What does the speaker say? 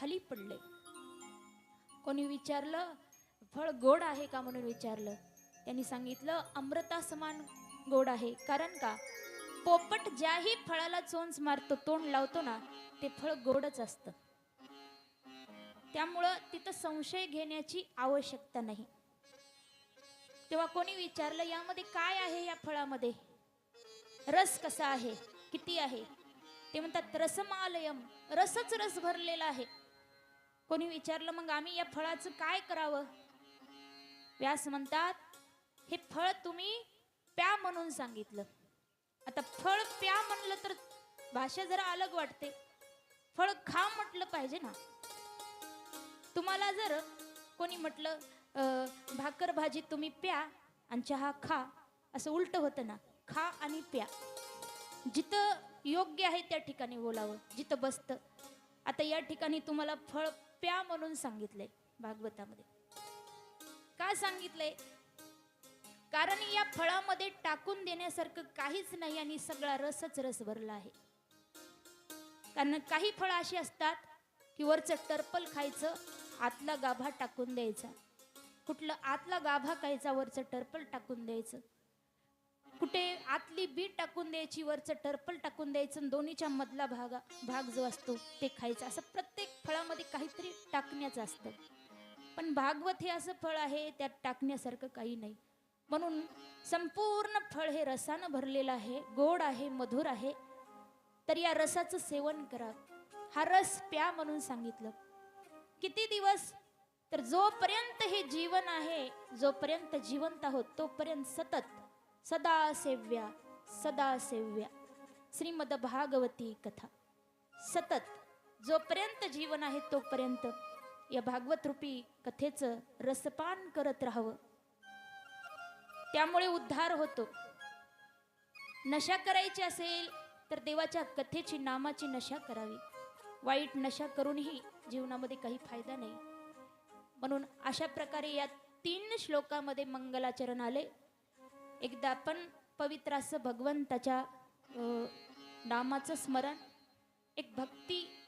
खाली पडले. कोणी विचारलं फळ गोड आहे का? म्हणून विचारलं. त्यांनी सांगितलं अमृता समान गोड आहे. कारण का? पोपट ज्याही फळाला चोंच मारतो तोंड लावतो ना ते फळ गोडच असतं. त्यामुळं तिथं संशय घेण्याची आवश्यकता नाही. तेव्हा कोणी विचारलं यामध्ये काय आहे या फळामध्ये? रस कसा आहे? किती आहे? ते म्हणतात रसमालयम. रसच रस भरलेला आहे. कोणी विचारलं मग आम्ही या फळाचं काय करावं? व्यास म्हणतात हे फळ तुम्ही प्या म्हणून सांगितलं. आता फळ प्या म्हणलं तर भाषा जरा अलग वाटते. फळ खा म्हटलं पाहिजे ना. तुम्हाला जर कोणी म्हटलं अं, भाकर भाजी तुम्ही प्या आणि चहा खा असं उलट होतं ना. खा आणि प्या. जिथं योग्य आहे त्या ठिकाणी बोलावं जिथं बसतं. आता या ठिकाणी तुम्हाला फळ प्या म्हणून सांगितलंय भागवतामध्ये. का सांगितलंय कारण या फळामध्ये टाकून देण्यासारखं काहीच नाही आणि सगळा रसच रस भरला आहे. कारण काही फळं अशी असतात की वरचं टर्पल खायचं आतला गाभा टाकून द्यायचा. कुठलं आतला गाभा खायचा वरचं टर्पल टाकून द्यायचं. कुठे आतली बी टाकून द्यायची वरचं टर्पल टाकून द्यायचं दोन्हीच्या मधला भाग भाग जो असतो ते खायचा. असं प्रत्येक फळामध्ये काहीतरी टाकण्याचं असतं. पण भागवत हे असं फळ आहे त्यात टाकण्यासारखं काही नाही. म्हणून संपूर्ण फळ हे रसानं भरलेलं आहे गोड आहे मधुर आहे. तर या रसाचं सेवन करा. हा रस प्या म्हणून सांगितलं. किती दिवस? तर जोपर्यंत हे जीवन आहे जोपर्यंत जिवंत आहोत तोपर्यंत सतत सदा सेव्या सदा सेव्या श्रीमद भागवती कथा. सतत. जोपर्यंत जीवन आहे तोपर्यंत. या भागवत रूपी कथेचं रसपान करत राहावं. त्यामुळे उद्धार होतो. नशा करायची असेल तर देवाच्या कथेची नामाची नशा करावी. वाईट नशा करूनही जीवनामध्ये काही फायदा नाही. म्हणून अशा प्रकारे या तीन श्लोकामध्ये मंगलाचरण आले. एकदा आपण पवित्र असं भगवंताच्या नामाचं स्मरण एक भक्ती